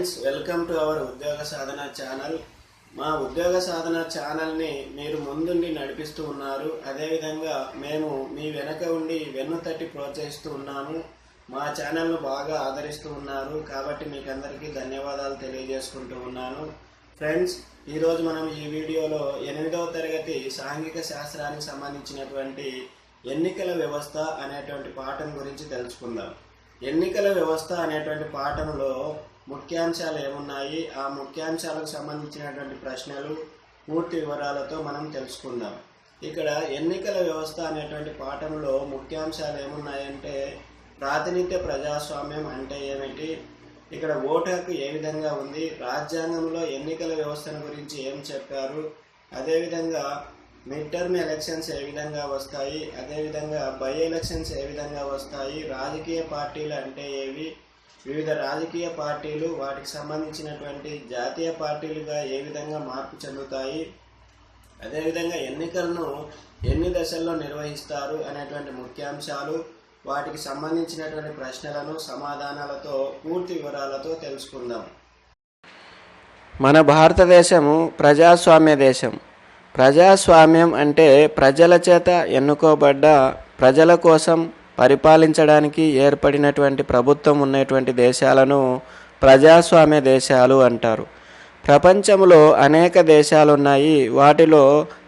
Friends welcome to our ఉద్యోగ సాధన channel. మా ఉద్యోగ సాధన ఛానల్ని మీరు ముందుండి నడిపిస్తూ ఉన్నారు. అదేవిధంగా మేము మీ వెనక ఉండి వెన్ను తట్టి ప్రోత్సహిస్తూ ఉన్నాము. మా ఛానల్ను బాగా ఆదరిస్తూ ఉన్నారు. కాబట్టి మీకు అందరికీ ధన్యవాదాలు తెలియజేసుకుంటూ ఉన్నాను. ఫ్రెండ్స్ ఈరోజు మనం ఈ వీడియోలో ఎనిమిదవ తరగతి సాంఘిక శాస్త్రానికి సంబంధించినటువంటి ఎన్నికల వ్యవస్థ అనేటువంటి పాఠం గురించి తెలుసుకుందాం. ఎన్నికల వ్యవస్థ అనేటువంటి పాఠంలో ముఖ్యాంశాలు ఏమున్నాయి? ఆ ముఖ్యాంశాలకు సంబంధించినటువంటి ప్రశ్నలు పూర్తి వివరాలతో మనం తెలుసుకుందాం. ఇక్కడ ఎన్నికల వ్యవస్థ అనేటువంటి పాఠంలో ముఖ్యాంశాలు ఏమున్నాయంటే ప్రాతినిధ్య ప్రజాస్వామ్యం అంటే ఏమిటి? ఇక్కడ ఓటు హక్కు ఏ విధంగా ఉంది? రాజ్యాంగంలో ఎన్నికల వ్యవస్థను గురించి ఏం చెప్పారు? అదేవిధంగా మిడ్ టర్మ్ ఎలక్షన్స్ ఏ విధంగా వస్తాయి? అదేవిధంగా బై ఎలక్షన్స్ ఏ విధంగా వస్తాయి? రాజకీయ పార్టీలు అంటే ఏవి? వివిధ రాజకీయ పార్టీలు వాటికి సంబంధించినటువంటి జాతీయ పార్టీలుగా ఏ విధంగా మార్పు చెందుతాయి? అదేవిధంగా ఎన్నికలను ఎన్ని దశల్లో నిర్వహిస్తారు అనేటువంటి ముఖ్యాంశాలు వాటికి సంబంధించినటువంటి ప్రశ్నలను సమాధానాలతో పూర్తి వివరాలతో తెలుసుకుందాం. మన భారతదేశము ప్రజాస్వామ్య దేశం. ప్రజాస్వామ్యం అంటే ప్రజల చేత ఎన్నుకోబడ్డ ప్రజల కోసం పరిపాలించడానికి ఏర్పడినటువంటి ప్రభుత్వం ఉన్నటువంటి దేశాలను ప్రజాస్వామ్య దేశాలు అంటారు. ప్రపంచంలో అనేక దేశాలు ఉన్నాయి వాటిలో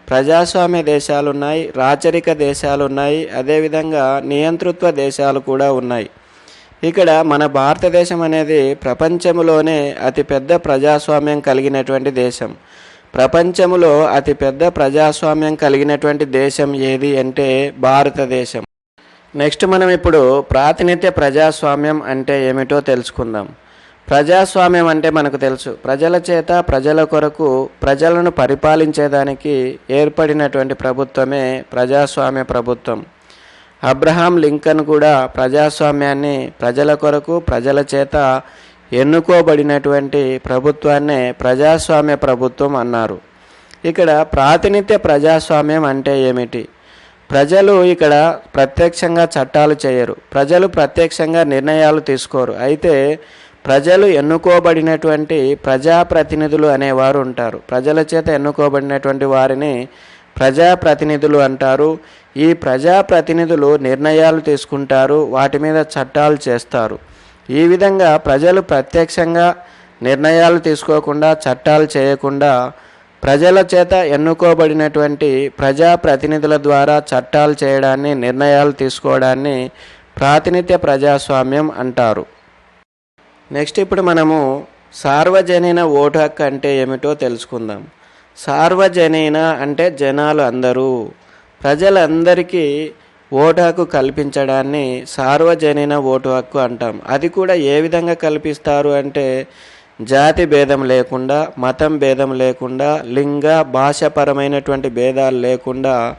ప్రజాస్వామ్య దేశాలు ఉన్నాయి రాచరిక దేశాలు ఉన్నాయి అదేవిధంగా నియంతృత్వ దేశాలు కూడా ఉన్నాయి. ఇక్కడ మన భారతదేశం అనేది ప్రపంచంలోనే అతిపెద్ద ప్రజాస్వామ్యం కలిగినటువంటి దేశం. ప్రపంచంలో అతిపెద్ద ప్రజాస్వామ్యం కలిగినటువంటి దేశం ఏది అంటే భారతదేశం. నెక్స్ట్ మనం ఇప్పుడు ప్రాతినిధ్య ప్రజాస్వామ్యం అంటే ఏమిటో తెలుసుకుందాం. ప్రజాస్వామ్యం అంటే మనకు తెలుసు. ప్రజల చేత ప్రజల కొరకు ప్రజలను పరిపాలించేదానికి ఏర్పడినటువంటి ప్రభుత్వమే ప్రజాస్వామ్య ప్రభుత్వం. అబ్రహాం లింకన్ కూడా ప్రజాస్వామ్యాన్ని ప్రజల కొరకు ప్రజల చేత ఎన్నుకోబడినటువంటి ప్రభుత్వాన్నే ప్రజాస్వామ్య ప్రభుత్వం అన్నారు. ఇక్కడ ప్రాతినిధ్య ప్రజాస్వామ్యం అంటే ఏమిటి? ప్రజలు ఇక్కడ ప్రత్యక్షంగా చట్టాలు చేయరు. ప్రజలు ప్రత్యక్షంగా నిర్ణయాలు తీసుకోరు. అయితే ప్రజలు ఎన్నుకోబడినటువంటి ప్రజాప్రతినిధులు అనేవారు ఉంటారు. ప్రజల చేత ఎన్నుకోబడినటువంటి వారిని ప్రజాప్రతినిధులు అంటారు. ఈ ప్రజాప్రతినిధులు నిర్ణయాలు తీసుకుంటారు. వాటి మీద చట్టాలు చేస్తారు. ఈ విధంగా ప్రజలు ప్రత్యక్షంగా నిర్ణయాలు తీసుకోకుండా చట్టాలు చేయకుండా ప్రజల చేత ఎన్నుకోబడినటువంటి ప్రజాప్రతినిధుల ద్వారా చట్టాలు చేయడాన్ని నిర్ణయాలు తీసుకోవడాన్ని ప్రాతినిధ్య ప్రజాస్వామ్యం అంటారు. నెక్స్ట్ ఇప్పుడు మనము సార్వజనీన ఓటు హక్కు అంటే ఏమిటో తెలుసుకుందాం. సార్వజనీన అంటే జనాలు అందరూ ప్రజలందరికీ ఓటు హక్కు కల్పించడాన్ని సార్వజనీన ఓటు హక్కు అంటాం. అది కూడా ఏ విధంగా కల్పిస్తారు అంటే జాతి భేదం లేకుండా మతం భేదం లేకుండా లింగ భాషపరమైనటువంటి భేదాలు లేకుండా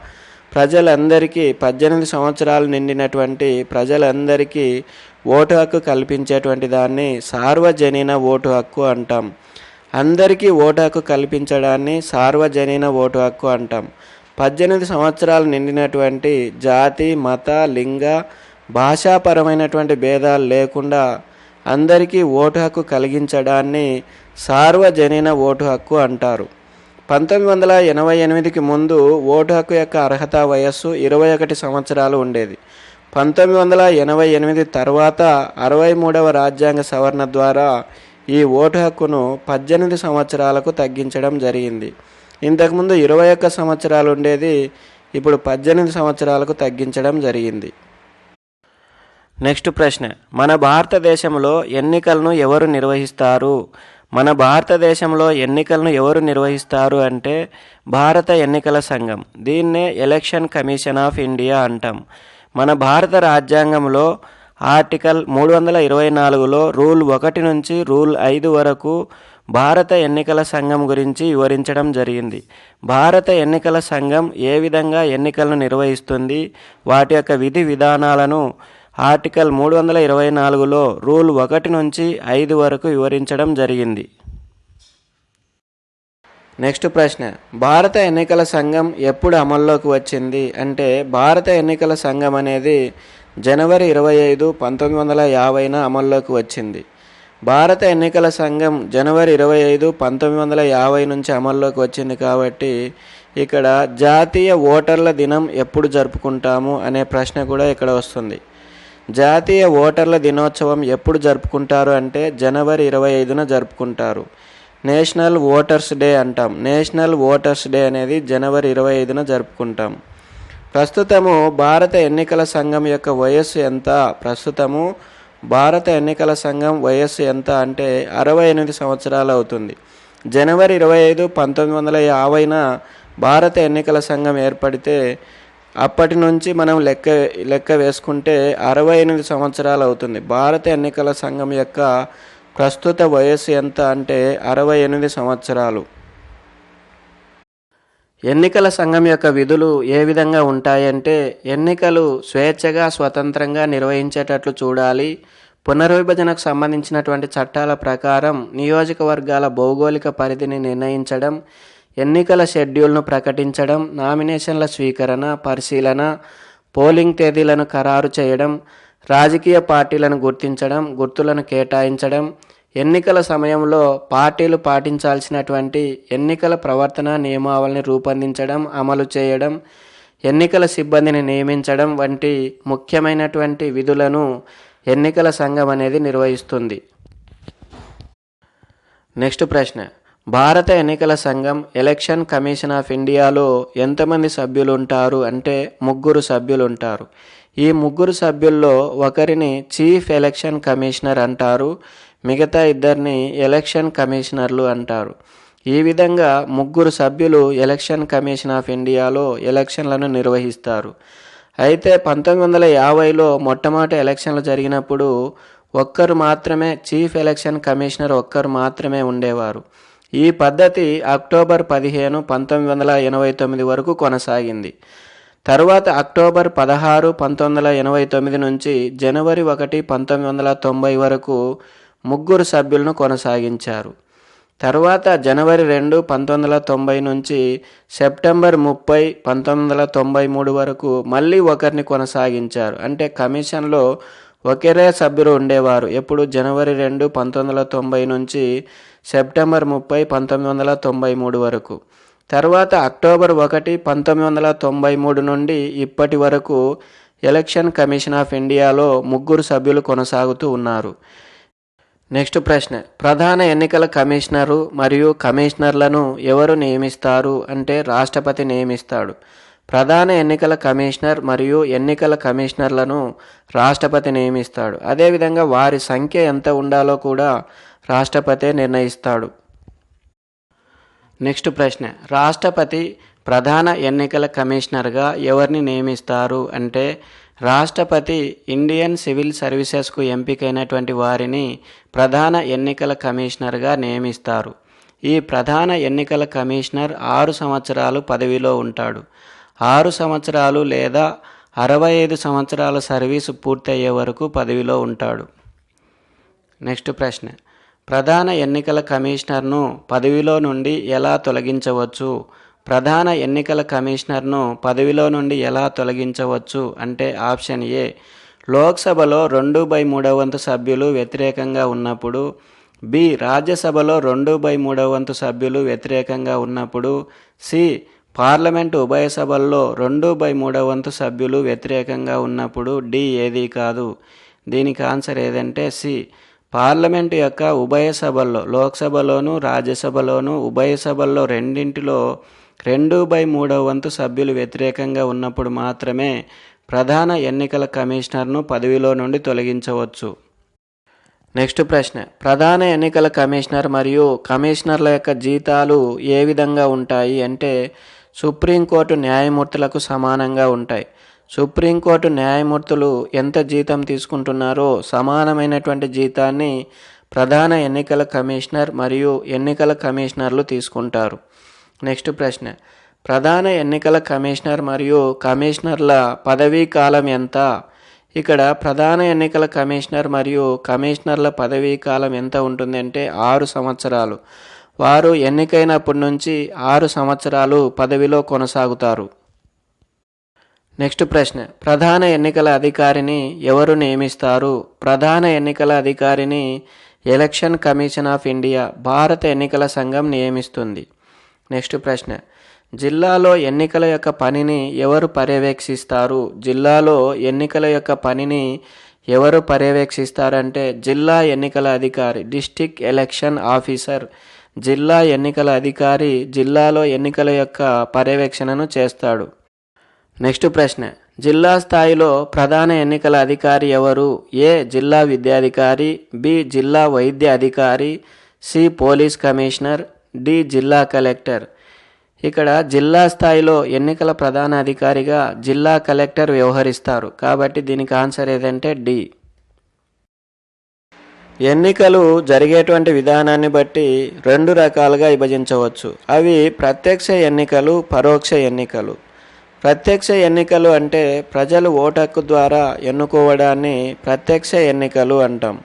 ప్రజలందరికీ పద్దెనిమిది సంవత్సరాలు నిండినటువంటి ప్రజలందరికీ ఓటు హక్కు కల్పించేటువంటి దాన్ని సార్వజనీన ఓటు హక్కు అంటాం. అందరికీ ఓటు హక్కు కల్పించడాన్ని సార్వజనీన ఓటు హక్కు అంటాం. పద్దెనిమిది సంవత్సరాలు నిండినటువంటి జాతి మత లింగ భాషాపరమైనటువంటి భేదాలు లేకుండా అందరికీ ఓటు హక్కు కలిగించడాన్ని సార్వజనీన ఓటు హక్కు అంటారు. పంతొమ్మిది వందల ఎనభై ఎనిమిదికి ముందు ఓటు హక్కు యొక్క అర్హత వయస్సు ఇరవై ఒకటి సంవత్సరాలు ఉండేది. పంతొమ్మిది వందల ఎనభై ఎనిమిది తర్వాత అరవై మూడవ రాజ్యాంగ సవరణ ద్వారా ఈ ఓటు హక్కును పద్దెనిమిది సంవత్సరాలకు తగ్గించడం జరిగింది. ఇంతకుముందు ఇరవై ఒక్క సంవత్సరాలు ఉండేది ఇప్పుడు పద్దెనిమిది సంవత్సరాలకు తగ్గించడం జరిగింది. నెక్స్ట్ ప్రశ్న. మన భారతదేశంలో ఎన్నికలను ఎవరు నిర్వహిస్తారు? మన భారతదేశంలో ఎన్నికలను ఎవరు నిర్వహిస్తారు అంటే భారత ఎన్నికల సంఘం. దీన్నే ఎలక్షన్ కమిషన్ ఆఫ్ ఇండియా అంటాం. మన భారత రాజ్యాంగంలో ఆర్టికల్ మూడు వందల ఇరవై నాలుగులో రూల్ ఒకటి నుంచి రూల్ ఐదు వరకు భారత ఎన్నికల సంఘం గురించి వివరించడం జరిగింది. భారత ఎన్నికల సంఘం ఏ విధంగా ఎన్నికలను నిర్వహిస్తుంది? వాటి యొక్క విధి విధానాలను ఆర్టికల్ మూడు వందల ఇరవై నాలుగులో రూల్ ఒకటి నుంచి ఐదు వరకు వివరించడం జరిగింది. నెక్స్ట్ ప్రశ్న భారత ఎన్నికల సంఘం ఎప్పుడు అమల్లోకి వచ్చింది? అంటే భారత ఎన్నికల సంఘం అనేది జనవరి ఇరవై ఐదు పంతొమ్మిది వందల యాభైన అమల్లోకి వచ్చింది. భారత ఎన్నికల సంఘం జనవరి ఇరవై ఐదు పంతొమ్మిది వందల యాభై నుంచి అమల్లోకి వచ్చింది కాబట్టి ఇక్కడ జాతీయ ఓటర్ల దినం ఎప్పుడు జరుపుకుంటాము అనే ప్రశ్న కూడా ఇక్కడ వస్తుంది. జాతీయ ఓటర్ల దినోత్సవం ఎప్పుడు జరుపుకుంటారు అంటే జనవరి ఇరవై ఐదున జరుపుకుంటారు. నేషనల్ ఓటర్స్ డే అంటాం. నేషనల్ ఓటర్స్ డే అనేది జనవరి ఇరవై ఐదున జరుపుకుంటాం. ప్రస్తుతము భారత ఎన్నికల సంఘం యొక్క వయస్సు ఎంత? ప్రస్తుతము భారత ఎన్నికల సంఘం వయస్సు ఎంత అంటే అరవై ఎనిమిది సంవత్సరాలు అవుతుంది. జనవరి ఇరవై ఐదు పంతొమ్మిది వందల యాభైన భారత ఎన్నికల సంఘం ఏర్పడితే అప్పటి నుంచి మనం లెక్క లెక్క వేసుకుంటే అరవై ఎనిమిది సంవత్సరాలు అవుతుంది. భారత ఎన్నికల సంఘం యొక్క ప్రస్తుత వయస్సు ఎంత అంటే అరవై ఎనిమిది సంవత్సరాలు. ఎన్నికల సంఘం యొక్క విధులు ఏ విధంగా ఉంటాయంటే ఎన్నికలు స్వేచ్ఛగా స్వతంత్రంగా నిర్వహించేటట్లు చూడాలి. పునర్విభజనకు సంబంధించినటువంటి చట్టాల ప్రకారం నియోజకవర్గాల భౌగోళిక పరిధిని నిర్ణయించడం ఎన్నికల షెడ్యూల్ను ప్రకటించడం నామినేషన్ల స్వీకరణ పరిశీలన పోలింగ్ తేదీలను ఖరారు చేయడం రాజకీయ పార్టీలను గుర్తించడం గుర్తులను కేటాయించడం ఎన్నికల సమయంలో పార్టీలు పాటించాల్సినటువంటి ఎన్నికల ప్రవర్తన నియమావళిని రూపొందించడం అమలు చేయడం ఎన్నికల సిబ్బందిని నియమించడం వంటి ముఖ్యమైనటువంటి విధులను ఎన్నికల సంఘం అనేది నిర్వహిస్తుంది. నెక్స్ట్ ప్రశ్న. భారత ఎన్నికల సంఘం ఎలక్షన్ కమిషన్ ఆఫ్ ఇండియాలో ఎంతమంది సభ్యులు ఉంటారు అంటే ముగ్గురు సభ్యులు ఉంటారు ఈ ముగ్గురు సభ్యుల్లో ఒకరిని చీఫ్ ఎలక్షన్ కమిషనర్ అంటారు మిగతా ఇద్దరిని ఎలక్షన్ కమిషనర్లు అంటారు. ఈ విధంగా ముగ్గురు సభ్యులు ఎలక్షన్ కమిషన్ ఆఫ్ ఇండియాలో ఎలక్షన్లను నిర్వహిస్తారు. అయితే పంతొమ్మిది వందల యాభైలో మొట్టమొదటి ఎలక్షన్లు జరిగినప్పుడు ఒక్కరు మాత్రమే చీఫ్ ఎలక్షన్ కమిషనర్ ఒక్కరు మాత్రమే ఉండేవారు. ఈ పద్ధతి అక్టోబర్ పదిహేను పంతొమ్మిది వందల ఎనభై తొమ్మిది వరకు కొనసాగింది. తరువాత అక్టోబర్ పదహారు పంతొమ్మిది వందల ఎనభై తొమ్మిది నుంచి జనవరి ఒకటి పంతొమ్మిది వందల తొంభై వరకు ముగ్గురు సభ్యులను కొనసాగించారు. తర్వాత జనవరి రెండు పంతొమ్మిది వందల తొంభై నుంచి సెప్టెంబర్ ముప్పై పంతొమ్మిది వందల తొంభై మూడు వరకు మళ్ళీ ఒకరిని కొనసాగించారు. అంటే కమిషన్లో ఒకేరే సభ్యులు ఉండేవారు. ఎప్పుడు? జనవరి రెండు పంతొమ్మిది వందల తొంభై నుంచి సెప్టెంబర్ ముప్పై పంతొమ్మిది వందల తొంభై మూడు వరకు. తర్వాత అక్టోబర్ ఒకటి పంతొమ్మిది వందల తొంభై మూడు నుండి ఇప్పటి వరకు ఎలక్షన్ కమిషన్ ఆఫ్ ఇండియాలో ముగ్గురు సభ్యులు కొనసాగుతూ ఉన్నారు. నెక్స్ట్ ప్రశ్న. ప్రధాన ఎన్నికల కమిషనరు మరియు కమిషనర్లను ఎవరు నియమిస్తారు? అంటే రాష్ట్రపతి నియమిస్తాడు. ప్రధాన ఎన్నికల కమిషనర్ మరియు ఎన్నికల కమిషనర్లను రాష్ట్రపతి నియమిస్తాడు. అదేవిధంగా వారి సంఖ్య ఎంత ఉండాలో కూడా రాష్ట్రపతే నిర్ణయిస్తాడు. నెక్స్ట్ ప్రశ్న. రాష్ట్రపతి ప్రధాన ఎన్నికల కమిషనర్గా ఎవరిని నియమిస్తారు? అంటే రాష్ట్రపతి ఇండియన్ సివిల్ సర్వీసెస్కు ఎంపికైనటువంటి వారిని ప్రధాన ఎన్నికల కమిషనర్గా నియమిస్తారు. ఈ ప్రధాన ఎన్నికల కమిషనర్ ఆరు సంవత్సరాలు పదవిలో ఉంటాడు. ఆరు సంవత్సరాలు లేదా అరవై ఐదు సంవత్సరాల సర్వీసు పూర్తయ్యే వరకు పదవిలో ఉంటాడు. నెక్స్ట్ ప్రశ్న. ప్రధాన ఎన్నికల కమిషనర్ను పదవిలో నుండి ఎలా తొలగించవచ్చు? ప్రధాన ఎన్నికల కమిషనర్ను పదవిలో నుండి ఎలా తొలగించవచ్చు? అంటే ఆప్షన్ ఏ. లోక్సభలో రెండు బై మూడవ వంతు సభ్యులు వ్యతిరేకంగా ఉన్నప్పుడు బి. రాజ్యసభలో రెండు బై మూడవ వంతు సభ్యులు వ్యతిరేకంగా ఉన్నప్పుడు సి. పార్లమెంటు ఉభయ సభల్లో రెండు బై మూడవ వంతు సభ్యులు వ్యతిరేకంగా ఉన్నప్పుడు డి ఏది కాదు. దీనికి ఆన్సర్ ఏదంటే సి. పార్లమెంటు యొక్క ఉభయ సభల్లో లోక్సభలోను రాజ్యసభలోను ఉభయ సభల్లో రెండింటిలో రెండు బై మూడవ వంతు సభ్యులు వ్యతిరేకంగా ఉన్నప్పుడు మాత్రమే ప్రధాన ఎన్నికల కమిషనర్ను పదవిలో నుండి తొలగించవచ్చు. నెక్స్ట్ ప్రశ్న. ప్రధాన ఎన్నికల కమిషనర్ మరియు కమిషనర్ల యొక్క జీతాలు ఏ విధంగా ఉంటాయి అంటే సుప్రీంకోర్టు న్యాయమూర్తులకు సమానంగా ఉంటాయి. సుప్రీంకోర్టు న్యాయమూర్తులు ఎంత జీతం తీసుకుంటున్నారో సమానమైనటువంటి జీతాన్ని ప్రధాన ఎన్నికల కమిషనర్ మరియు ఎన్నికల కమిషనర్లు తీసుకుంటారు. నెక్స్ట్ ప్రశ్న. ప్రధాన ఎన్నికల కమిషనర్ మరియు కమిషనర్ల పదవీ కాలం ఎంత? ఇక్కడ ప్రధాన ఎన్నికల కమిషనర్ మరియు కమిషనర్ల పదవీ కాలం ఎంత ఉంటుందంటే ఆరు సంవత్సరాలు. వారు ఎన్నికైనప్పటి నుంచి ఆరు సంవత్సరాలు పదవిలో కొనసాగుతారు. నెక్స్ట్ ప్రశ్న. ప్రధాన ఎన్నికల అధికారిని ఎవరు నియమిస్తారు? ప్రధాన ఎన్నికల అధికారిని ఎలక్షన్ కమిషన్ ఆఫ్ ఇండియా భారత ఎన్నికల సంఘం నియమిస్తుంది. నెక్స్ట్ ప్రశ్న. జిల్లాలో ఎన్నికల యొక్క పనిని ఎవరు పర్యవేక్షిస్తారు? జిల్లాలో ఎన్నికల యొక్క పనిని ఎవరు పర్యవేక్షిస్తారంటే జిల్లా ఎన్నికల అధికారి డిస్టిక్ ఎలక్షన్ ఆఫీసర్ జిల్లా ఎన్నికల అధికారి జిల్లాలో ఎన్నికల యొక్క పర్యవేక్షణను చేస్తాడు. నెక్స్ట్ ప్రశ్న. జిల్లా స్థాయిలో ప్రధాన ఎన్నికల అధికారి ఎవరు? ఏ. జిల్లా విద్యాధికారి. బి. జిల్లా వైద్య అధికారి. సి. Police commissioner. డి. జిల్లా కలెక్టర్. ఇక్కడ జిల్లా స్థాయిలో ఎన్నికల ప్రధాన అధికారిగా జిల్లా కలెక్టర్ వ్యవహరిస్తారు. కాబట్టి దీనికి ఆన్సర్ ఏదంటే డి. ఎన్నికలు జరిగేటువంటి విధానాన్ని బట్టి రెండు రకాలుగా విభజించవచ్చు. అవి ప్రత్యక్ష ఎన్నికలు పరోక్ష ఎన్నికలు. ప్రత్యక్ష ఎన్నికలు అంటే ప్రజలు ఓటకు ద్వారా ఎన్నుకోవడాన్ని ప్రత్యక్ష ఎన్నికలు అంటాం.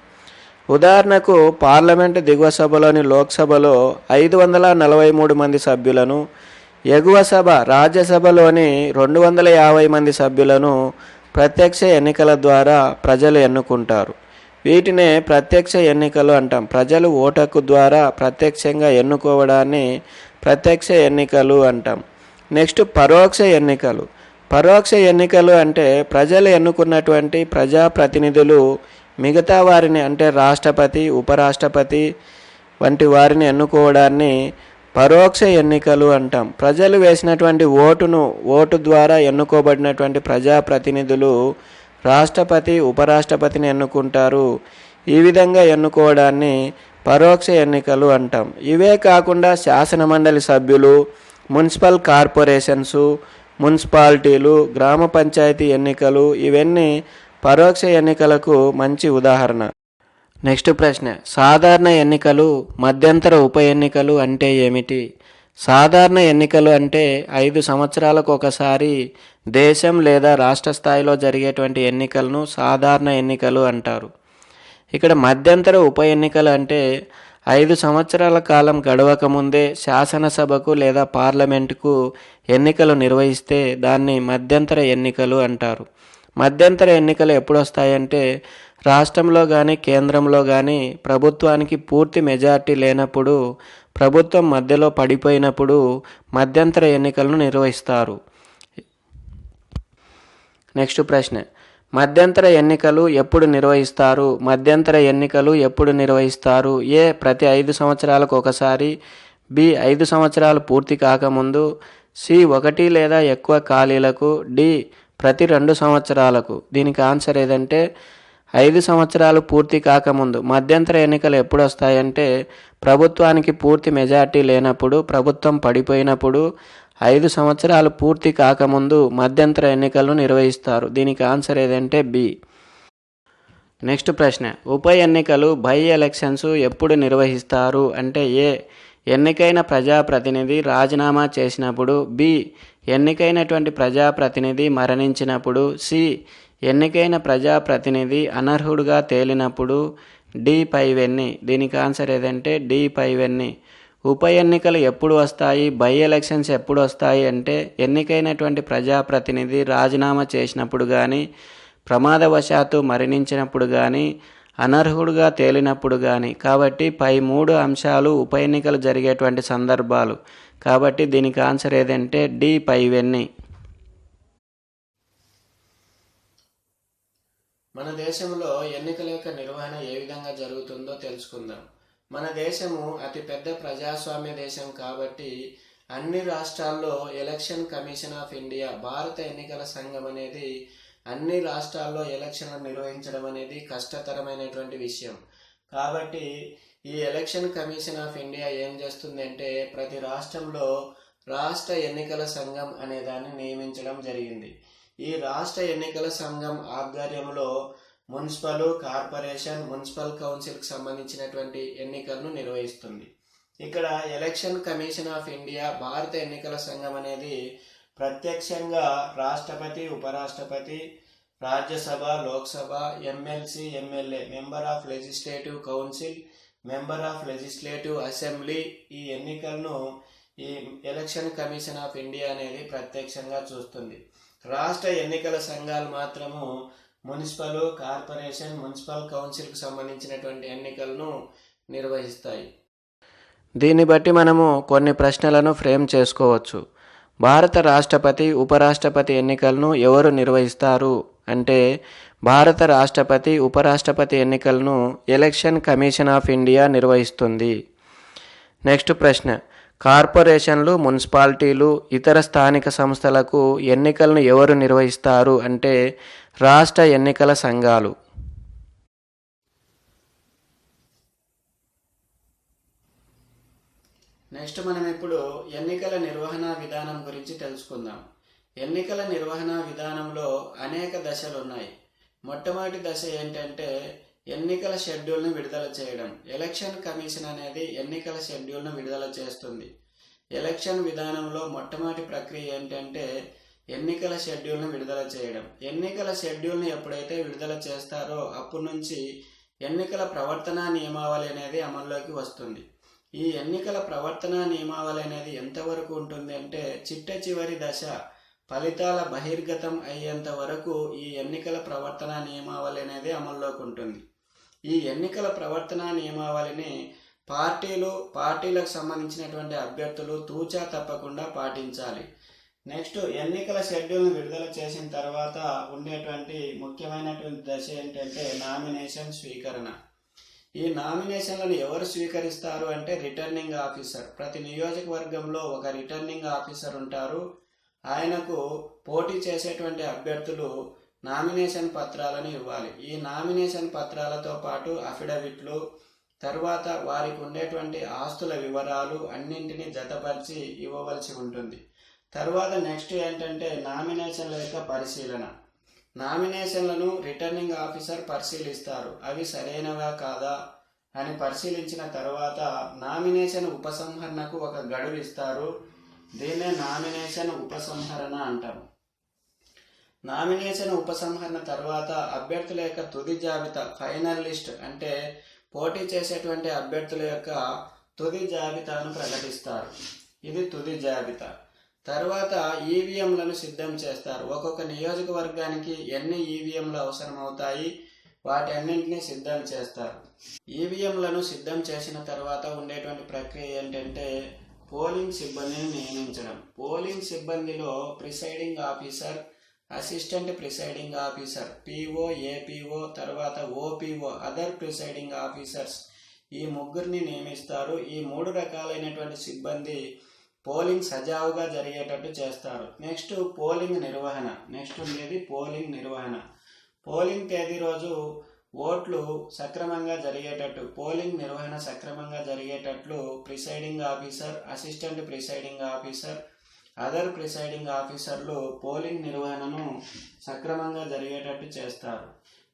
ఉదాహరణకు పార్లమెంటు దిగువ సభలోని లోక్సభలో ఐదు వందల నలభై మూడు మంది సభ్యులను ఎగువ సభ రాజ్యసభలోని రెండు వందల యాభై మంది సభ్యులను ప్రత్యక్ష ఎన్నికల ద్వారా ప్రజలు ఎన్నుకుంటారు. వీటినే ప్రత్యక్ష ఎన్నికలు అంటాం. ప్రజలు ఓటకు ద్వారా ప్రత్యక్షంగా ఎన్నుకోవడాన్ని ప్రత్యక్ష ఎన్నికలు అంటాం. నెక్స్ట్ పరోక్ష ఎన్నికలు. పరోక్ష ఎన్నికలు అంటే ప్రజలు ఎన్నుకున్నటువంటి ప్రజాప్రతినిధులు మిగతా వారిని అంటే రాష్ట్రపతి ఉపరాష్ట్రపతి వంటి వారిని ఎన్నుకోవడాన్ని పరోక్ష ఎన్నికలు అంటాం. ప్రజలు వేసినటువంటి ఓటును ఓటు ద్వారా ఎన్నుకోబడినటువంటి ప్రజాప్రతినిధులు రాష్ట్రపతి ఉపరాష్ట్రపతిని ఎన్నుకుంటారు. ఈ విధంగా ఎన్నుకోవడాన్ని పరోక్ష ఎన్నికలు అంటాం. ఇవే కాకుండా శాసనమండలి సభ్యులు మున్సిపల్ కార్పొరేషన్సు మున్సిపాలిటీలు గ్రామ పంచాయతీ ఎన్నికలు ఇవన్నీ పరోక్ష ఎన్నికలకు మంచి ఉదాహరణ. నెక్స్ట్ ప్రశ్న సాధారణ ఎన్నికలు మధ్యంతర ఉప ఎన్నికలు అంటే ఏమిటి? సాధారణ ఎన్నికలు అంటే ఐదు సంవత్సరాలకు ఒకసారి దేశం లేదా రాష్ట్ర స్థాయిలో జరిగేటువంటి ఎన్నికలను సాధారణ ఎన్నికలు అంటారు. ఇక్కడ మధ్యంతర ఉప ఎన్నికలు అంటే ఐదు సంవత్సరాల కాలం గడవక ముందే శాసనసభకు లేదా పార్లమెంటుకు ఎన్నికలు నిర్వహిస్తే దాన్ని మధ్యంతర ఎన్నికలు అంటారు. మధ్యంతర ఎన్నికలు ఎప్పుడు వస్తాయంటే రాష్ట్రంలో కానీ కేంద్రంలో కానీ ప్రభుత్వానికి పూర్తి మెజార్టీ లేనప్పుడు ప్రభుత్వం మధ్యలో పడిపోయినప్పుడు మధ్యంతర ఎన్నికలను నిర్వహిస్తారు. నెక్స్ట్ ప్రశ్న. మధ్యంతర ఎన్నికలు ఎప్పుడు నిర్వహిస్తారు? మధ్యంతర ఎన్నికలు ఎప్పుడు నిర్వహిస్తారు? ఏ ప్రతి ఐదు సంవత్సరాలకు ఒకసారి బి ఐదు సంవత్సరాలు పూర్తి కాకముందు సి ఒకటి లేదా ఎక్కువ ఖాళీలకు డి ప్రతి రెండు సంవత్సరాలకు. దీనికి ఆన్సర్ ఏదంటే ఐదు సంవత్సరాలు పూర్తి కాకముందు మధ్యంతర ఎన్నికలు ఎప్పుడు వస్తాయంటే ప్రభుత్వానికి పూర్తి మెజార్టీ లేనప్పుడు ప్రభుత్వం పడిపోయినప్పుడు ఐదు సంవత్సరాలు పూర్తి కాకముందు మధ్యంతర ఎన్నికలను నిర్వహిస్తారు. దీనికి ఆన్సర్ ఏదంటే బి. నెక్స్ట్ ప్రశ్న. ఉప ఎన్నికలు బై ఎలక్షన్స్ ఎప్పుడు నిర్వహిస్తారు? అంటే ఏ ఎన్నికైన ప్రజాప్రతినిధి రాజీనామా చేసినప్పుడు బి ఎన్నికైనటువంటి ప్రజాప్రతినిధి మరణించినప్పుడు సి ఎన్నికైన ప్రజాప్రతినిధి అనర్హుడుగా తేలినప్పుడు డి పైవెన్ని. దీనికి ఆన్సర్ ఏదంటే డి పైవెన్ని. ఉప ఎన్నికలు ఎప్పుడు వస్తాయి? బై ఎలక్షన్స్ ఎప్పుడు వస్తాయి? అంటే ఎన్నికైనటువంటి ప్రజాప్రతినిధి రాజీనామా చేసినప్పుడు కానీ ప్రమాదవశాత్తు మరణించినప్పుడు కానీ అనర్హుడుగా తేలినప్పుడు కానీ కాబట్టి పై మూడు అంశాలు ఉప ఎన్నికలు జరిగేటువంటి సందర్భాలు. కాబట్టి దీనికి ఆన్సర్ ఏదంటే డి పైవెన్ని. మన దేశంలో ఎన్నికల యొక్క నిర్వహణ ఏ విధంగా జరుగుతుందో తెలుసుకుందాం. మన దేశము అతిపెద్ద ప్రజాస్వామ్య దేశం కాబట్టి అన్ని రాష్ట్రాల్లో ఎలక్షన్ కమిషన్ ఆఫ్ ఇండియా భారత ఎన్నికల సంఘం అనేది అన్ని రాష్ట్రాల్లో ఎలక్షన్లు నిర్వహించడం అనేది కష్టతరమైనటువంటి విషయం. కాబట్టి ఈ ఎలక్షన్ కమిషన్ ఆఫ్ ఇండియా ఏం చేస్తుంది అంటే ప్రతి రాష్ట్రంలో రాష్ట్ర ఎన్నికల సంఘం అనే దాన్ని నియమించడం జరిగింది. ఈ రాష్ట్ర ఎన్నికల సంఘం ఆధ్వర్యంలో మున్సిపల్ కార్పొరేషన్ మున్సిపల్ కౌన్సిల్కి సంబంధించినటువంటి ఎన్నికలను నిర్వహిస్తుంది. ఇక్కడ ఎలక్షన్ కమిషన్ ఆఫ్ ఇండియా భారత ఎన్నికల సంఘం అనేది ప్రత్యక్షంగా రాష్ట్రపతి ఉపరాష్ట్రపతి Rajya Sabha Lok Sabha MLC MLA member of legislative council member of legislative assembly ఈ ఎన్నికలను ఈ ఎలక్షన్ కమిషన్ ఆఫ్ ఇండియా అనేది ప్రత్యక్షంగా చూస్తుంది. రాష్ట్ర ఎన్నికల సంఘాలు మాత్రము మున్సిపల్ కార్పొరేషన్ మున్సిపల్ కౌన్సిల్కి సంబంధించినటువంటి ఎన్నికలను నిర్వహిస్తాయి. దీన్ని బట్టి మనము కొన్ని ప్రశ్నలను ఫ్రేమ్ చేసుకోవచ్చు. భారత రాష్ట్రపతి ఉపరాష్ట్రపతి ఎన్నికలను ఎవరు నిర్వహిస్తారు? అంటే భారత రాష్ట్రపతి ఉపరాష్ట్రపతి ఎన్నికలను ఎలక్షన్ కమిషన్ ఆఫ్ ఇండియా నిర్వహిస్తుంది. నెక్స్ట్ ప్రశ్న. కార్పొరేషన్లు మున్సిపాలిటీలు ఇతర స్థానిక సంస్థలకు ఎన్నికలను ఎవరు నిర్వహిస్తారు అంటే రాష్ట్ర ఎన్నికల సంఘాలు. నెక్స్ట్ మనం ఇప్పుడు ఎన్నికల నిర్వహణ విధానం గురించి తెలుసుకుందాం. ఎన్నికల నిర్వహణ విధానంలో అనేక దశలు ఉన్నాయి మొట్టమొదటి దశ ఏంటంటే ఎన్నికల షెడ్యూల్ను విడుదల చేయడం. ఎలక్షన్ కమిషన్ అనేది ఎన్నికల షెడ్యూల్ను విడుదల చేస్తుంది. ఎలక్షన్ విధానంలో మొట్టమొదటి ప్రక్రియ ఏంటంటే ఎన్నికల షెడ్యూల్ను విడుదల చేయడం. ఎన్నికల షెడ్యూల్ను ఎప్పుడైతే విడుదల చేస్తారో అప్పటి నుంచి ఎన్నికల ప్రవర్తన నియమావళి అనేది అమల్లోకి వస్తుంది. ఈ ఎన్నికల ప్రవర్తన నియమావళి అనేది ఎంతవరకు ఉంటుంది అంటే చిట్ట చివరి దశ ఫలితాల బహిర్గతం అయ్యేంత వరకు ఈ ఎన్నికల ప్రవర్తన నియమావళి అనేది అమల్లోకి ఉంటుంది. ఈ ఎన్నికల ప్రవర్తన నియమావళిని పార్టీలు పార్టీలకు సంబంధించినటువంటి అభ్యర్థులు తూచా తప్పకుండా పాటించాలి. నెక్స్ట్ ఎన్నికల షెడ్యూల్ను విడుదల చేసిన తర్వాత ఉండేటువంటి ముఖ్యమైనటువంటి దశ ఏంటంటే నామినేషన్ స్వీకరణ. ఈ నామినేషన్లను ఎవరు స్వీకరిస్తారు అంటే రిటర్నింగ్ ఆఫీసర్. ప్రతి నియోజకవర్గంలో ఒక రిటర్నింగ్ ఆఫీసర్ ఉంటారు. ఆయనకు పోటీ చేసేటువంటి అభ్యర్థులు నామినేషన్ పత్రాలను ఇవ్వాలి. ఈ నామినేషన్ పత్రాలతో పాటు అఫిడవిట్లు తర్వాత వారికి ఉండేటువంటి ఆస్తుల వివరాలు అన్నింటినీ జతపరిచి ఇవ్వవలసి ఉంటుంది. తర్వాత నెక్స్ట్ ఏంటంటే నామినేషన్ల యొక్క పరిశీలన. నామినేషన్లను రిటర్నింగ్ ఆఫీసర్ పరిశీలిస్తారు. అవి సరైనవా కాదా అని పరిశీలించిన తర్వాత నామినేషన్ ఉపసంహరణకు ఒక గడువు ఇస్తారు. దీన్నే నామినేషన్ ఉపసంహరణ అంటారు. నామినేషన్ ఉపసంహరణ తర్వాత అభ్యర్థుల యొక్క తుది జాబితా ఫైనల్ లిస్ట్ అంటే పోటీ చేసేటువంటి అభ్యర్థుల యొక్క తుది జాబితాను ప్రకటిస్తారు. ఇది తుది జాబితా. తర్వాత ఈవీఎంలను సిద్ధం చేస్తారు. ఒక్కొక్క నియోజకవర్గానికి ఎన్ని ఈవీఎంలు అవసరమవుతాయి వాటి అన్నింటినీ సిద్ధం చేస్తారు. ఈవీఎంలను సిద్ధం చేసిన తర్వాత ఉండేటువంటి ప్రక్రియ ఏంటంటే పోలింగ్ సిబ్బందిని నియమించడం. Polling సిబ్బందిలో presiding officer assistant presiding officer PO APO తర్వాత ఓపీఓ అదర్ ప్రిసైడింగ్ ఆఫీసర్స్ ఈ ముగ్గురిని నియమిస్తారు. ఈ మూడు రకాలైనటువంటి సిబ్బంది పోలింగ్ సజావుగా జరిగేటట్టు చేస్తారు. నెక్స్ట్ పోలింగ్ నిర్వహణ. నెక్స్ట్ ఉండేది పోలింగ్ నిర్వహణ. పోలింగ్ తేదీ రోజు ఓట్లు సక్రమంగా జరిగేటట్టు పోలింగ్ నిర్వహణ సక్రమంగా జరిగేటట్లు presiding officer assistant presiding officer other presiding ఆఫీసర్లు పోలింగ్ నిర్వహణను సక్రమంగా జరిగేటట్టు చేస్తారు.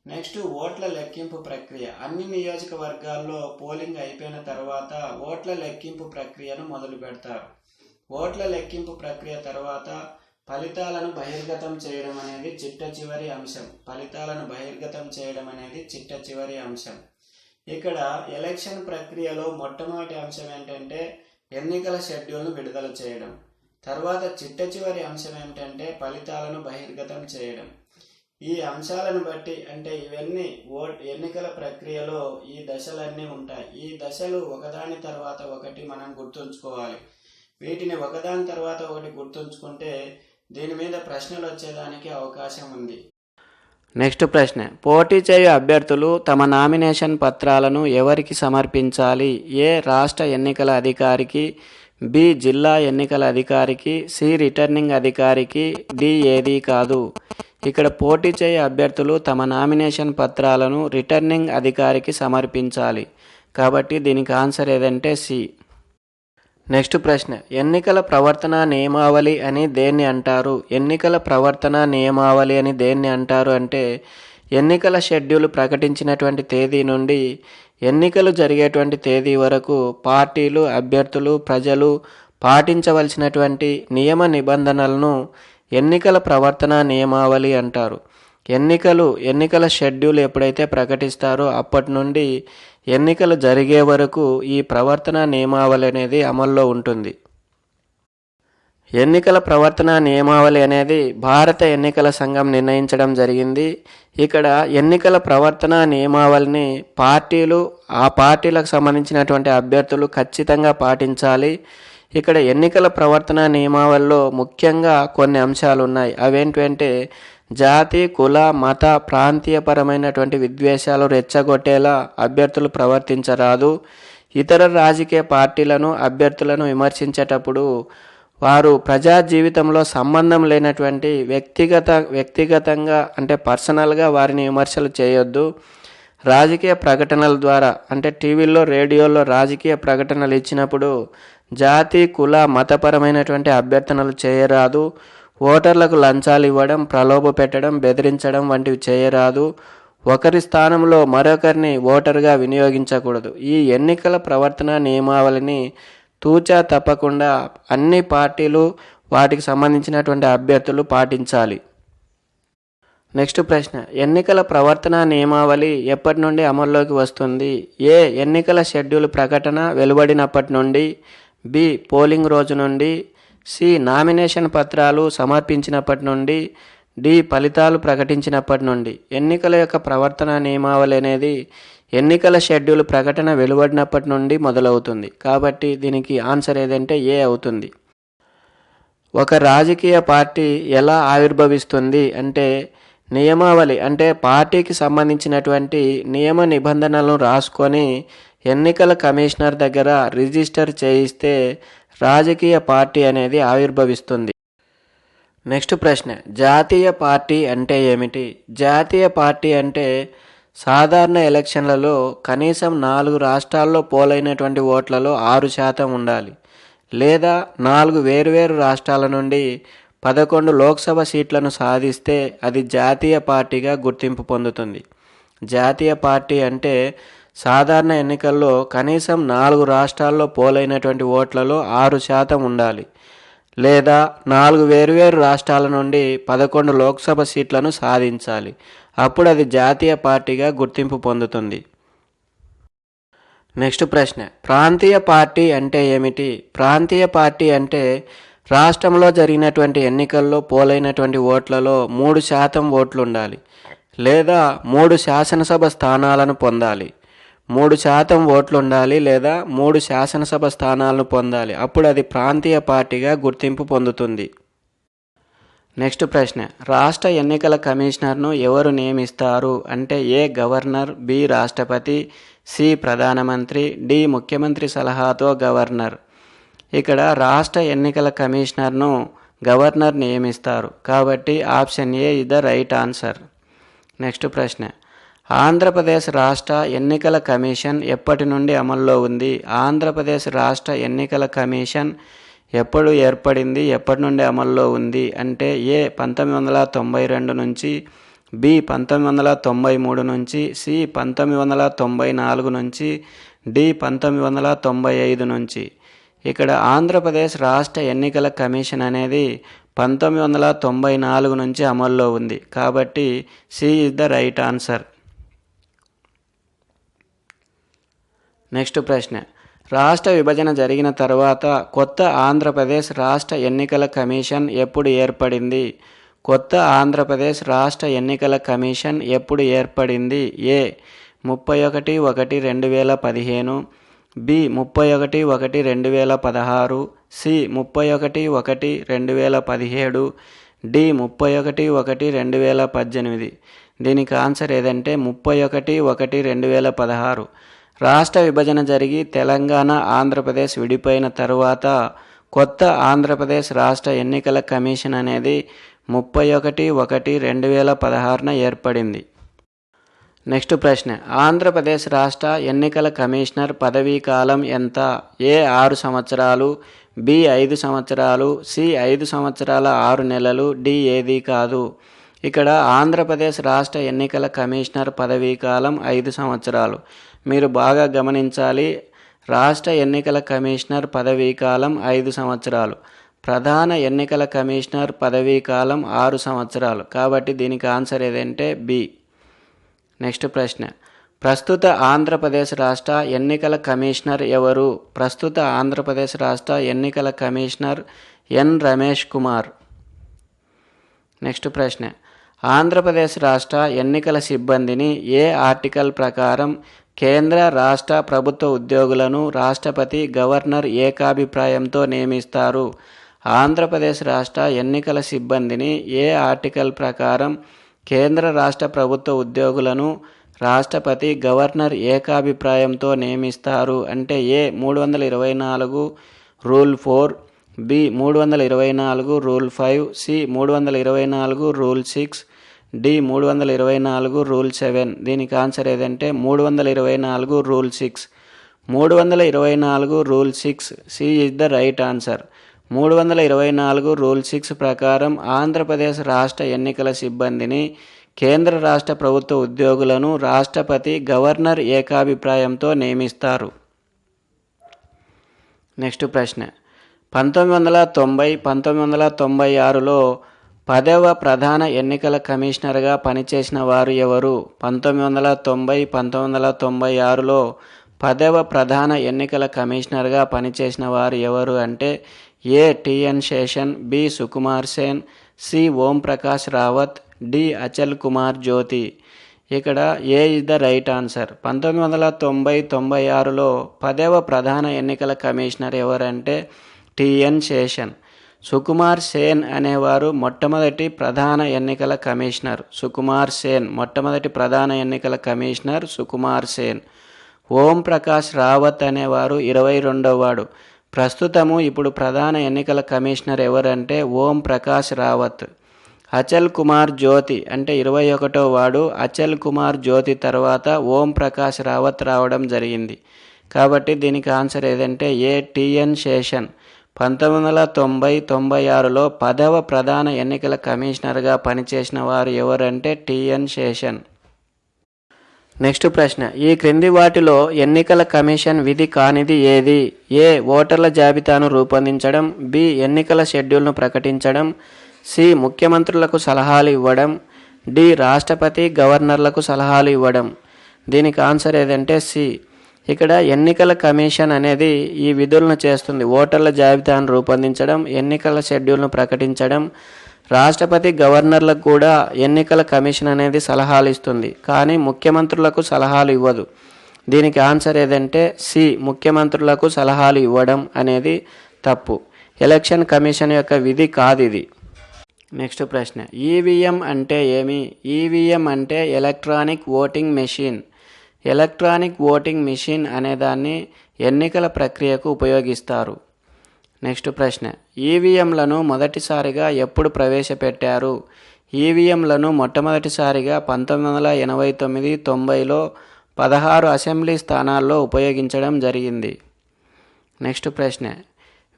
నెక్స్ట్ ఓట్ల లెక్కింపు ప్రక్రియ. అన్ని నియోజకవర్గాల్లో పోలింగ్ అయిపోయిన తర్వాత ఓట్ల లెక్కింపు ప్రక్రియను మొదలు పెడతారు. ఓట్ల లెక్కింపు ప్రక్రియ తర్వాత ఫలితాలను బహిర్గతం చేయడం అనేది చిట్ట చివరి అంశం. ఫలితాలను బహిర్గతం చేయడం అనేది చిట్ట చివరి అంశం. ఇక్కడ ఎలక్షన్ ప్రక్రియలో మొట్టమొదటి అంశం ఏంటంటే ఎన్నికల షెడ్యూల్ను విడుదల చేయడం. తర్వాత చిట్ట చివరి అంశం ఏమిటంటే ఫలితాలను బహిర్గతం చేయడం. ఈ అంశాలను బట్టి అంటే ఇవన్నీ ఓట్ ఎన్నికల ప్రక్రియలో ఈ దశలన్నీ ఉంటాయి. ఈ దశలు ఒకదాని తర్వాత ఒకటి మనం గుర్తుంచుకోవాలి. వీటిని ఒకదాని తర్వాత ఒకటి గుర్తుంచుకుంటే దీని మీద ప్రశ్నలు వచ్చేదానికి అవకాశం ఉంది. నెక్స్ట్ ప్రశ్న. పోటీ చేయు అభ్యర్థులు తమ నామినేషన్ పత్రాలను ఎవరికి సమర్పించాలి? ఏ రాష్ట్ర ఎన్నికల అధికారికి బి జిల్లా ఎన్నికల అధికారికి సి రిటర్నింగ్ అధికారికి డి ఏది కాదు. ఇక్కడ పోటీ చేయ అభ్యర్థులు తమ నామినేషన్ పత్రాలను రిటర్నింగ్ అధికారికి సమర్పించాలి. కాబట్టి దీనికి ఆన్సర్ ఏదంటే సి. నెక్స్ట్ ప్రశ్న. ఎన్నికల ప్రవర్తన నియమావళి అని దేన్ని అంటారు? ఎన్నికల ప్రవర్తన నియమావళి అని దేన్ని అంటారు అంటే ఎన్నికల షెడ్యూల్ ప్రకటించినటువంటి తేదీ నుండి ఎన్నికలు జరిగేటువంటి తేదీ వరకు పార్టీలు అభ్యర్థులు ప్రజలు పాటించవలసినటువంటి నియమ నిబంధనలను ఎన్నికల ప్రవర్తన నియమావళి అంటారు. ఎన్నికలు ఎన్నికల షెడ్యూల్ ఎప్పుడైతే ప్రకటిస్తారో అప్పటి నుండి ఎన్నికలు జరిగే వరకు ఈ ప్రవర్తన నియమావళి అనేది అమల్లో ఉంటుంది. ఎన్నికల ప్రవర్తన నియమావళి అనేది భారత ఎన్నికల సంఘం నిర్ణయించడం జరిగింది. ఇక్కడ ఎన్నికల ప్రవర్తన నియమావళిని పార్టీలు ఆ పార్టీలకు సంబంధించినటువంటి అభ్యర్థులు ఖచ్చితంగా పాటించాలి. ఇక్కడ ఎన్నికల ప్రవర్తన నియమావళిలో ముఖ్యంగా కొన్ని అంశాలు ఉన్నాయి. అవేంటంటే జాతి కుల మత ప్రాంతీయపరమైనటువంటి విద్వేషాలు రెచ్చగొట్టేలా అభ్యర్థులు ప్రవర్తించరాదు. ఇతర రాజకీయ పార్టీలను అభ్యర్థులను విమర్శించేటప్పుడు వారు ప్రజా జీవితంలో సంబంధం లేనటువంటి వ్యక్తిగత వ్యక్తిగతంగా అంటే పర్సనల్గా వారిని విమర్శలు చేయొద్దు. రాజకీయ ప్రకటనల ద్వారా అంటే టీవీల్లో రేడియోలో రాజకీయ ప్రకటనలు ఇచ్చినప్పుడు జాతి కుల మతపరమైనటువంటి అభ్యర్థనలు చేయరాదు. ఓటర్లకు లంచాలు ఇవ్వడం ప్రలోభ పెట్టడం బెదిరించడం వంటివి చేయరాదు. ఒకరి స్థానంలో మరొకరిని ఓటరుగా వినియోగించకూడదు. ఈ ఎన్నికల ప్రవర్తన నియమావళిని తూచా తప్పకుండా అన్ని పార్టీలు వాటికి సంబంధించినటువంటి అభ్యర్థులు పాటించాలి. నెక్స్ట్ ప్రశ్న ఎన్నికల ప్రవర్తన నియమావళి ఎప్పటి నుండి అమల్లోకి వస్తుంది? ఏ ఎన్నికల షెడ్యూల్ ప్రకటన వెలువడినప్పటి నుండి? బి పోలింగ్ రోజు నుండి? సి నామినేషన్ పత్రాలు సమర్పించినప్పటి నుండి? డి ఫలితాలు ప్రకటించినప్పటి నుండి? ఎన్నికల యొక్క ప్రవర్తన నియమావళి అనేది ఎన్నికల షెడ్యూల్ ప్రకటన వెలువడినప్పటి నుండి మొదలవుతుంది. కాబట్టి దీనికి ఆన్సర్ ఏదంటే ఏ అవుతుంది. ఒక రాజకీయ పార్టీ ఎలా ఆవిర్భవిస్తుంది అంటే నియమావళి అంటే పార్టీకి సంబంధించినటువంటి నియమ నిబంధనలను రాసుకొని ఎన్నికల కమిషనర్ దగ్గర రిజిస్టర్ చేయిస్తే రాజకీయ పార్టీ అనేది ఆవిర్భవిస్తుంది. నెక్స్ట్ ప్రశ్న జాతీయ పార్టీ అంటే ఏమిటి? జాతీయ పార్టీ అంటే సాధారణ ఎలక్షన్లలో కనీసం నాలుగు రాష్ట్రాల్లో పోలైనటువంటి ఓట్లలో ఆరు శాతం ఉండాలి. లేదా నాలుగు వేరువేరు రాష్ట్రాల నుండి పదకొండు లోక్సభ సీట్లను సాధిస్తే అది జాతీయ పార్టీగా గుర్తింపు పొందుతుంది. జాతీయ పార్టీ అంటే సాధారణ ఎన్నికల్లో కనీసం నాలుగు రాష్ట్రాల్లో పోలైనటువంటి ఓట్లలో ఆరు శాతం ఉండాలి. లేదా నాలుగు వేరువేరు రాష్ట్రాల నుండి పదకొండు లోక్సభ సీట్లను సాధించాలి. అప్పుడు అది జాతీయ పార్టీగా గుర్తింపు పొందుతుంది. నెక్స్ట్ ప్రశ్న. ప్రాంతీయ పార్టీ అంటే ఏమిటి? ప్రాంతీయ పార్టీ అంటే రాష్ట్రంలో జరిగినటువంటి ఎన్నికల్లో పోలైనటువంటి ఓట్లలో మూడు శాతం ఓట్లు ఉండాలి లేదా మూడు శాసనసభ స్థానాలను పొందాలి. మూడు శాతం ఓట్లు ఉండాలి లేదా మూడు శాసనసభ స్థానాలను పొందాలి. అప్పుడు అది ప్రాంతీయ పార్టీగా గుర్తింపు పొందుతుంది. నెక్స్ట్ ప్రశ్న రాష్ట్ర ఎన్నికల కమిషనర్ను ఎవరు నియమిస్తారు? అంటే ఏ గవర్నర్ బి రాష్ట్రపతి సి ప్రధానమంత్రి డి ముఖ్యమంత్రి సలహాతో గవర్నర్. ఇక్కడ రాష్ట్ర ఎన్నికల కమిషనర్ను గవర్నర్ నియమిస్తారు. కాబట్టి option A is the right answer. Next ప్రశ్న ఆంధ్రప్రదేశ్ రాష్ట్ర ఎన్నికల కమిషన్ ఎప్పటి నుండి అమల్లో ఉంది? ఆంధ్రప్రదేశ్ రాష్ట్ర ఎన్నికల కమిషన్ ఎప్పుడు ఏర్పడింది ఎప్పటి నుండి అమల్లో ఉంది అంటే ఏ పంతొమ్మిది వందల తొంభై రెండు నుంచి బి పంతొమ్మిది వందల తొంభై మూడు నుంచి సి పంతొమ్మిది వందల తొంభై నాలుగు నుంచి డి పంతొమ్మిది వందల తొంభై ఐదు నుంచి. ఇక్కడ ఆంధ్రప్రదేశ్ రాష్ట్ర ఎన్నికల కమిషన్ అనేది పంతొమ్మిది వందల తొంభై నాలుగు నుంచి అమల్లో ఉంది. కాబట్టి C is the right answer. Next ప్రశ్న. రాష్ట్ర విభజన జరిగిన తర్వాత కొత్త ఆంధ్రప్రదేశ్ రాష్ట్ర ఎన్నికల కమిషన్ ఎప్పుడు ఏర్పడింది? కొత్త ఆంధ్రప్రదేశ్ రాష్ట్ర ఎన్నికల కమిషన్ ఎప్పుడు ఏర్పడింది? ఏ. ముప్పై ఒకటి ఒకటి రెండు వేల పదిహేను బి. ముప్పై ఒకటి ఒకటి రెండు వేల పదహారు సి. ముప్పై ఒకటి ఒకటి రెండు వేల పదిహేడు డి. ముప్పై ఒకటి ఒకటి రెండు వేల పద్దెనిమిది. దీనికి ఆన్సర్ ఏదంటే ముప్పై ఒకటి ఒకటి రెండు వేల పదహారు. రాష్ట్ర విభజన జరిగి తెలంగాణ ఆంధ్రప్రదేశ్ విడిపోయిన తరువాత కొత్త ఆంధ్రప్రదేశ్ రాష్ట్ర ఎన్నికల కమిషన్ అనేది ముప్పై ఒకటి ఒకటి రెండు వేల పదహారున ఏర్పడింది. నెక్స్ట్ ప్రశ్న. ఆంధ్రప్రదేశ్ రాష్ట్ర ఎన్నికల కమిషనర్ పదవీ కాలం ఎంత? ఏ ఆరు సంవత్సరాలు బి ఐదు సంవత్సరాలు సి ఐదు సంవత్సరాల ఆరు నెలలు డి ఏది కాదు. ఇక్కడ ఆంధ్రప్రదేశ్ రాష్ట్ర ఎన్నికల కమిషనర్ పదవీ కాలం ఐదు సంవత్సరాలు. మీరు బాగా గమనించాలి. రాష్ట్ర ఎన్నికల కమిషనర్ పదవీ కాలం ఐదు సంవత్సరాలు. ప్రధాన ఎన్నికల కమిషనర్ పదవీ కాలం ఆరు సంవత్సరాలు. కాబట్టి దీనికి ఆన్సర్ ఏదంటే బి. నెక్స్ట్ ప్రశ్న. ప్రస్తుత ఆంధ్రప్రదేశ్ రాష్ట్ర ఎన్నికల కమిషనర్ ఎవరు? ప్రస్తుత ఆంధ్రప్రదేశ్ రాష్ట్ర ఎన్నికల commissioner N. Ramesh Kumar. Next ప్రశ్న. ఆంధ్రప్రదేశ్ రాష్ట్ర ఎన్నికల సిబ్బందిని ఏ ఆర్టికల్ ప్రకారం కేంద్ర రాష్ట్ర ప్రభుత్వ ఉద్యోగులను రాష్ట్రపతి గవర్నర్ ఏకాభిప్రాయంతో నియమిస్తారు. ఆంధ్రప్రదేశ్ రాష్ట్ర ఎన్నికల సిబ్బందిని ఏ ఆర్టికల్ ప్రకారం కేంద్ర రాష్ట్ర ప్రభుత్వ ఉద్యోగులను రాష్ట్రపతి గవర్నర్ ఏకాభిప్రాయంతో నియమిస్తారు అంటే ఏ మూడు వందల ఇరవై నాలుగు రూల్ ఫోర్ బి మూడు వందల ఇరవై నాలుగు రూల్ ఫైవ్ సి మూడు వందల ఇరవై నాలుగు రూల్ సిక్స్ డి మూడు వందల ఇరవై నాలుగు రూల్ సెవెన్. దీనికి ఆన్సర్ ఏదంటే మూడు వందల ఇరవై నాలుగు రూల్ సిక్స్. మూడు వందల ఇరవై నాలుగు rule six. C is the right answer. మూడు వందల ఇరవై నాలుగు రూల్ సిక్స్ ప్రకారం ఆంధ్రప్రదేశ్ రాష్ట్ర ఎన్నికల సిబ్బందిని కేంద్ర రాష్ట్ర ప్రభుత్వ ఉద్యోగులను రాష్ట్రపతి గవర్నర్ ఏకాభిప్రాయంతో నియమిస్తారు. నెక్స్ట్ ప్రశ్న. పంతొమ్మిది వందల తొంభై పంతొమ్మిది వందల తొంభై ఆరులో పదవ ప్రధాన ఎన్నికల కమిషనర్గా పనిచేసిన వారు ఎవరు? పంతొమ్మిది వందల తొంభై పంతొమ్మిది వందల తొంభై ఆరులో పదవ ప్రధాన ఎన్నికల కమిషనర్గా పనిచేసిన వారు ఎవరు అంటే A. T N Seshan B. Sukumar Sen C. Om Prakash Rawat D. Achal Kumar Jyoti. ఇక్కడ ఏ ఇస్ ద రైట్ ఆన్సర్? పంతొమ్మిది వందల తొంభై తొంభై ఆరులో పదవ ప్రధాన ఎన్నికల కమిషనర్ ఎవరంటే టిఎన్ శేషన్. సుకుమార్ సేన్ అనేవారు మొట్టమొదటి ప్రధాన ఎన్నికల కమిషనర్. సుకుమార్ సేన్ మొట్టమొదటి ప్రధాన ఎన్నికల కమిషనర్ సుకుమార్ సేన్. ఓం ప్రకాష్ రావత్ అనేవారు ఇరవై రెండవ వాడు. ప్రస్తుతము ఇప్పుడు ప్రధాన ఎన్నికల కమిషనర్ ఎవరంటే ఓం ప్రకాష్ రావత్. అచల్ కుమార్ జ్యోతి అంటే ఇరవై ఒకటో వాడు. అచల్ కుమార్ జ్యోతి తర్వాత ఓం ప్రకాష్ రావత్ రావడం జరిగింది. కాబట్టి దీనికి ఆన్సర్ ఏదంటే ఏ టిఎన్ శేషన్. పంతొమ్మిది వందల తొంభై తొంభై ఆరులో పదవ ప్రధాన ఎన్నికల కమిషనర్గా పనిచేసిన వారు ఎవరంటే టిఎన్ శేషన్. నెక్స్ట్ ప్రశ్న. ఈ క్రింది వాటిలో ఎన్నికల కమిషన్ విధి కానిది ఏది? ఏ. ఓటర్ల జాబితాను రూపొందించడం. బి. ఎన్నికల షెడ్యూల్ను ప్రకటించడం. సి. ముఖ్యమంత్రులకు సలహాలు ఇవ్వడం. డి. రాష్ట్రపతి గవర్నర్లకు సలహాలు ఇవ్వడం. దీనికి ఆన్సర్ ఏదంటే సి. ఇక్కడ ఎన్నికల కమిషన్ అనేది ఈ విధులను చేస్తుంది. ఓటర్ల జాబితాను రూపొందించడం ఎన్నికల షెడ్యూల్ను ప్రకటించడం రాష్ట్రపతి గవర్నర్లకు కూడా ఎన్నికల కమిషన్ అనేది సలహాలు ఇస్తుంది. కానీ ముఖ్యమంత్రులకు సలహాలు ఇవ్వదు. దీనికి ఆన్సర్ ఏదంటే సి ముఖ్యమంత్రులకు సలహాలు ఇవ్వడం అనేది తప్పు. ఎలక్షన్ కమిషన్ యొక్క విధి కాదు ఇది. నెక్స్ట్ ప్రశ్న. ఈవీఎం అంటే ఏమి? ఈవీఎం అంటే electronic voting machine. Electronic voting machine అనేదాన్ని ఎన్నికల ప్రక్రియకు ఉపయోగిస్తారు. నెక్స్ట్ ప్రశ్న. ఈవీఎంలను మొదటిసారిగా ఎప్పుడు ప్రవేశపెట్టారు? ఈవీఎంలను మొట్టమొదటిసారిగా పంతొమ్మిది వందల ఎనభై తొమ్మిది తొంభైలో పదహారు అసెంబ్లీ స్థానాల్లో ఉపయోగించడం జరిగింది. నెక్స్ట్ ప్రశ్న.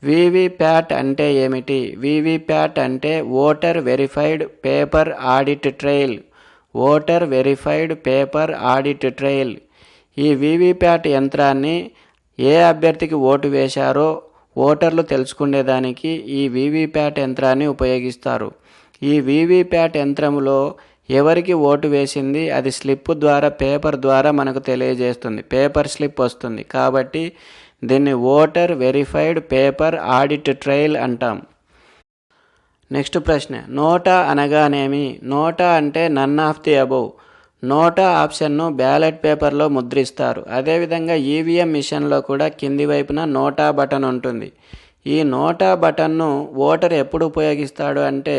వివిప్యాట్ అంటే ఏమిటి? వివిప్యాట్ అంటే voter verified paper audit trail voter verified paper audit trail ఈ వీవీప్యాట్ యంత్రాన్ని ఏ అభ్యర్థికి ఓటు వేశారో ఓటర్లు తెలుసుకునేదానికి ఈ వీవీప్యాట్ యంత్రాన్ని ఉపయోగిస్తారు. ఈ వీవీప్యాట్ యంత్రంలో ఎవరికి ఓటు వేసింది అది స్లిప్ ద్వారా పేపర్ ద్వారా మనకు తెలియజేస్తుంది. పేపర్ స్లిప్ వస్తుంది. కాబట్టి దీన్ని voter verified paper audit trail అంటాం. నెక్స్ట్ ప్రశ్న. నోటా అనగానేమి? నోటా అంటే none of the above NOTA ఆప్షన్ను ballot పేపర్లో ముద్రిస్తారు. అదేవిధంగా ఈవీఎం మిషన్లో కూడా కింది వైపున నోటా బటన్ ఉంటుంది. ఈ నోటా బటన్ను ఓటర్ ఎప్పుడు ఉపయోగిస్తాడు అంటే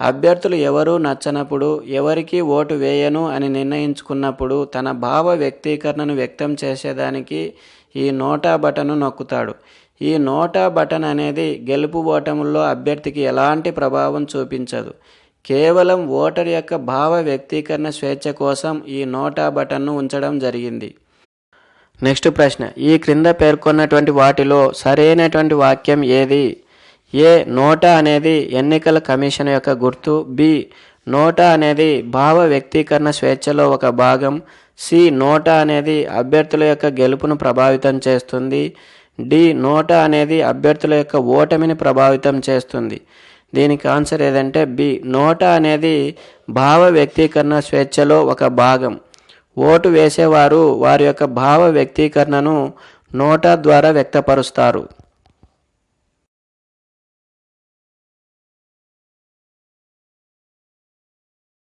అభ్యర్థులు ఎవరూ నచ్చనప్పుడు ఎవరికి ఓటు వేయను అని నిర్ణయించుకున్నప్పుడు తన భావ వ్యక్తీకరణను వ్యక్తం చేసేదానికి ఈ నోటా బటన్ను నొక్కుతాడు. ఈ నోటా బటన్ అనేది గెలుపు ఓటముల్లో అభ్యర్థికి ఎలాంటి ప్రభావం చూపించదు. కేవలం ఓటర్ యొక్క భావ వ్యక్తీకరణ స్వేచ్ఛ కోసం ఈ నోటా బటన్ను ఉంచడం జరిగింది. నెక్స్ట్ ప్రశ్న. ఈ క్రింద పేర్కొన్నటువంటి వాటిలో సరైనటువంటి వాక్యం ఏది? ఏ. నోటా అనేది ఎన్నికల కమిషన్ యొక్క గుర్తు. బి. నోటా అనేది భావ వ్యక్తీకరణ స్వేచ్ఛలో ఒక భాగం. సి. నోటా అనేది అభ్యర్థుల యొక్క గెలుపును ప్రభావితం చేస్తుంది. డి నోటా అనేది అభ్యర్థుల యొక్క ఓటమిని ప్రభావితం చేస్తుంది. దీనికి ఆన్సర్ ఏదంటే బి. నోటా అనేది భావ వ్యక్తీకరణ స్వేచ్ఛలో ఒక భాగం. ఓటు వేసేవారు వారి యొక్క భావ వ్యక్తీకరణను నోటా ద్వారా వ్యక్తపరుస్తారు.